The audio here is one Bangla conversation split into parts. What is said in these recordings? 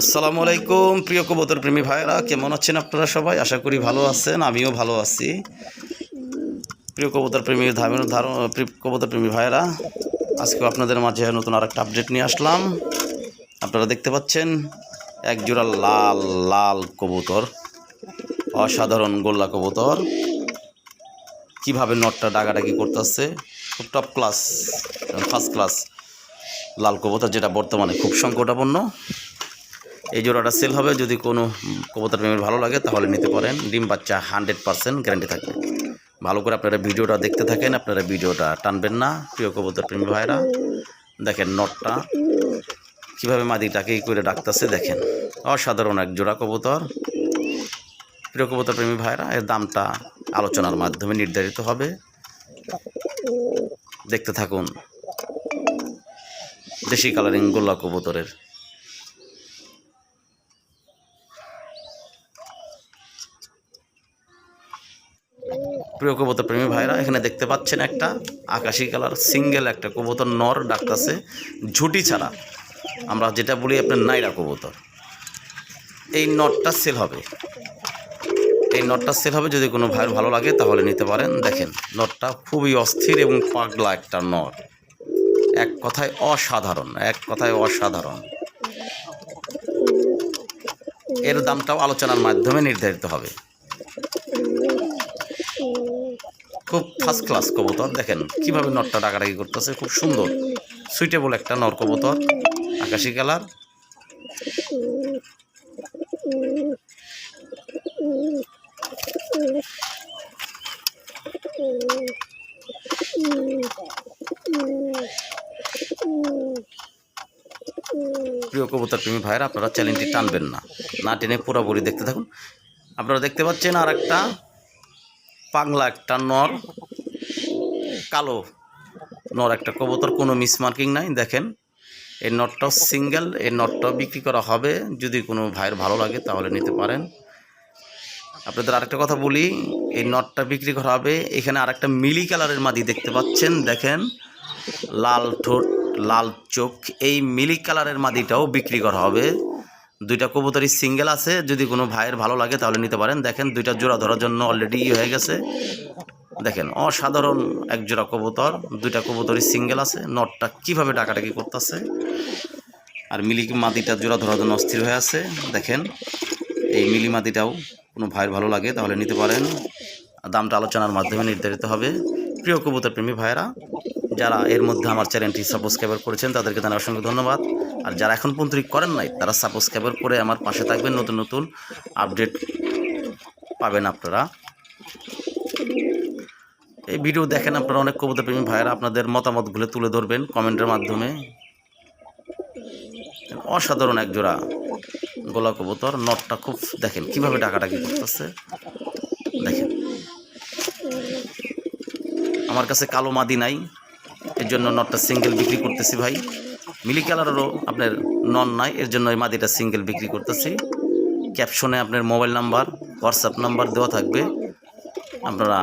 আসসালামু আলাইকুম, প্রিয় কবুতর প্রেমী ভাইরা কেমন আছেন আপনারা সবাই? আশা করি ভালো আছেন, আমিও ভালো আছি। প্রিয় কবুতর প্রেমী ধারণ ধারণ কবুতর প্রেমী ভাইরা আজকে আপনাদের মাঝে নতুন আরেকটা আপডেট নিয়ে আসলাম। আপনারা দেখতে পাচ্ছেন এক জোড়া লাল লাল কবুতর, অসাধারণ গোল্লা কবুতর। কীভাবে নটটা ডাকাডাকি করতেছে, খুব টপ ক্লাস ফার্স্ট ক্লাস লাল কবুতর যেটা বর্তমানে খুব সংকটাপন্ন। এই জোড়াটা সেল হবে, যদি কোনো কবুতর প্রেমীর ভালো লাগে তাহলে নিতে পারেন। ডিম বাচ্চা হান্ড্রেড পারসেন্ট গ্যারান্টি থাকবে। ভালো করে আপনারা ভিডিওটা দেখতে থাকেন, আপনারা ভিডিওটা টানবেন না, প্রিয় কবুতর প্রেমী ভাইরা। দেখেন নটটা কীভাবে মাদিটাকে ই করে ডাকতেছে দেখেন। অসাধারণ এক জোড়া কবুতর। প্রিয় কবুতর প্রেমী ভাইরা, এর দামটা আলোচনার মাধ্যমে নির্ধারিত হবে। দেখতে থাকুন। দেশি কালারিং গোল্লা কবুতরের। প্রিয় কবুতর প্রেমী ভাইরা, এখানে দেখতে পাচ্ছেন একটা আকাশি কালার সিঙ্গেল একটা কবুতর, নর ডাকতেছে, ঝুটি ছাড়া। আমরা যেটা বলি আপনার নাইরা কবুতর। এই নটটা সেল হবে। এই নটটা সেল হবে, যদি কোনো ভাইয়ের ভালো লাগে তাহলে নিতে পারেন। দেখেন নটটা খুবই অস্থির এবং পাগলা একটা নট এক কথায় অসাধারণ, এক কথায় অসাধারণ। এর দামটাও আলোচনার মাধ্যমে নির্ধারিত হবে। খুব ফার্স্ট ক্লাস কবুতর, দেখেন কীভাবে নটটা ডাকাডাকি করতেছে, খুব সুন্দর। সুইটেবল একটা নর কবুতর, আকাশি কালার। প্রিয় কবুতর প্রেমী ভাইরা আপনারা চ্যানেলটি টানবেন না। না টেনে পুরোপুরি দেখতে থাকুন। আপনারা দেখতে পাচ্ছেন আর একটা পাগলা একটা নর, কালো নর একটা কবুতর, কোনো মিস মার্কিং নাই। দেখেন, এই নটটা সিঙ্গেল, এই নটটা বিক্রি করা হবে। যদি কোনো ভাইয়ের ভালো লাগে, তাহলে নিতে পারেন। আপনাদের আরেকটা কথা বলি, এই নটটা বিক্রি করা হবে। এখানে আরেকটা মিলি কালারের মাদি দেখতে পাচ্ছেন। দেখেন, লাল ঠোঁট লাল চোখ, এই মিলি কালারের মাদিটাও বিক্রি করা হবে। দুইটা কবুতরই সিঙ্গেল আছে, যদি কোনো ভাইয়ের ভালো লাগে তাহলে নিতে পারেন। দেখেন, দুইটা জোড়া ধরার জন্য অলরেডি হয়ে গেছে। দেখেন, অসাধারণ এক জোড়া কবুতর, দুইটা কবুতরই সিঙ্গেল আছে। নটটা কীভাবে ডাকাডাকি করতেছে। আর মিলি মাদিটা জোড়া ধরার জন্য অস্থির হয়ে আছে। দেখেন, এই মিলি মাদিটাও কোনো ভাইয়ের ভালো লাগে তাহলে নিতে পারেন। দামটা আলোচনার মাধ্যমে নির্ধারিত হবে। প্রিয় কবুতর প্রেমী ভাইয়েরা যারা এর মধ্যে আমার চ্যানেলটি সাবস্ক্রাইবার করেছেন, তাদেরকে জানার অসংখ্য ধন্যবাদ। আর যারা এখন পর্যন্ত করেন নাই, তারা সাবস্ক্রাইবার করে আমার পাশে থাকবেন। নতুন নতুন আপডেট পাবেন আপনারা। এই ভিডিও দেখেন আপনারা অনেক কবুতর প্রেমী ভাইয়েরা, আপনাদের মতামতগুলো তুলে ধরবেন কমেন্টের মাধ্যমে। অসাধারণ এক জোড়া গোলা কবুতর, নটটা খুব দেখেন কীভাবে ডাকাডাকি করতেছে। দেখেন। আমার কাছে কালো মাদি নাই এর জন্য নটটা সিঙ্গেল বিক্রি করতেছি ভাই। মিলি কালারেরও আপনার নন নাই, এর জন্য এই মাদিটা সিঙ্গেল বিক্রি করতেছি। ক্যাপশনে আপনার মোবাইল নাম্বার হোয়াটসঅ্যাপ নাম্বার দেওয়া থাকবে। আপনারা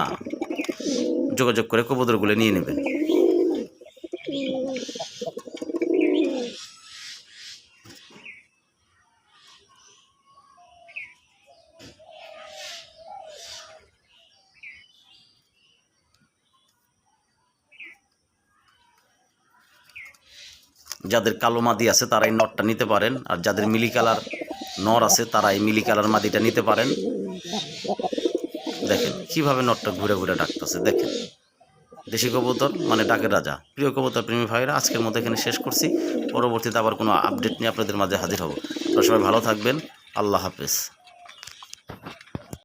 যোগাযোগ করে কবুতরগুলো নিয়ে নেবেন। যাদের কালো মাদি আছে তারা এই নটটা নিতে পারেন, আর যাদের মিলি কালার নর আছে তারা এই মিলি কালার মাদিটা নিতে পারেন। দেখেন কীভাবে নটটা ঘুরে ঘুরে ডাকতেছে, দেখেন। দেশি কবুতর মানে ডাকের রাজা। প্রিয় কবুতর, প্রেমী ভাইরা আজকের মতো এখানে শেষ করছি। পরবর্তীতে আবার কোনো আপডেট নিয়ে আপনাদের মাঝে হাজির হব। তো সবাই ভালো থাকবেন। আল্লাহ হাফেজ।